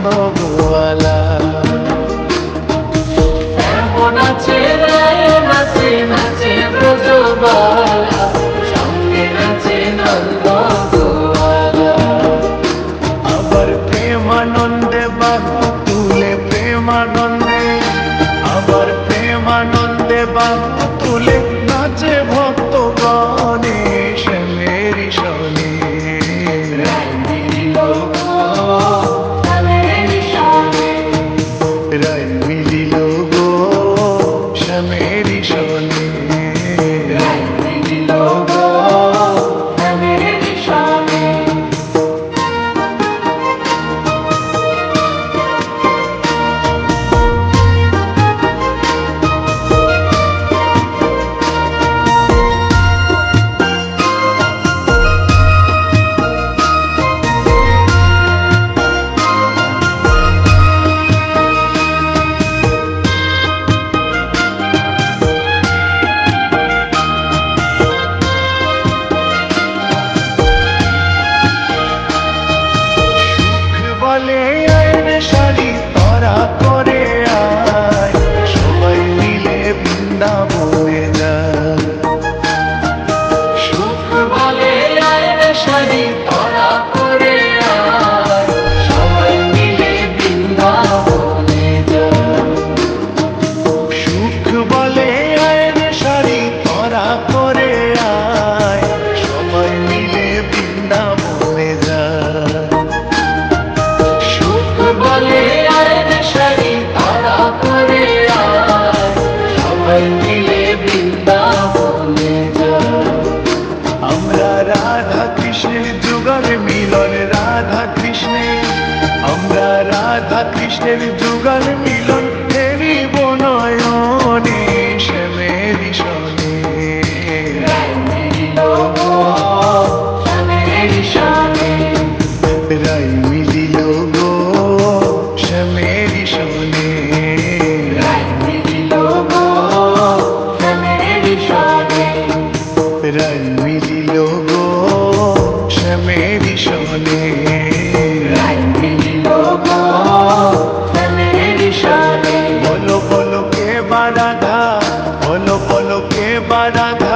Oh. running পলকে বাড়াধ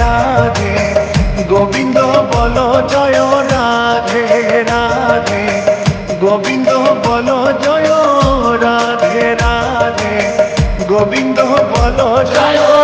রাধে গোবিন্দ বল জয় রাধে রাধে। গোবিন্দ বল জয় রাধে রাধে। গোবিন্দ বল জয়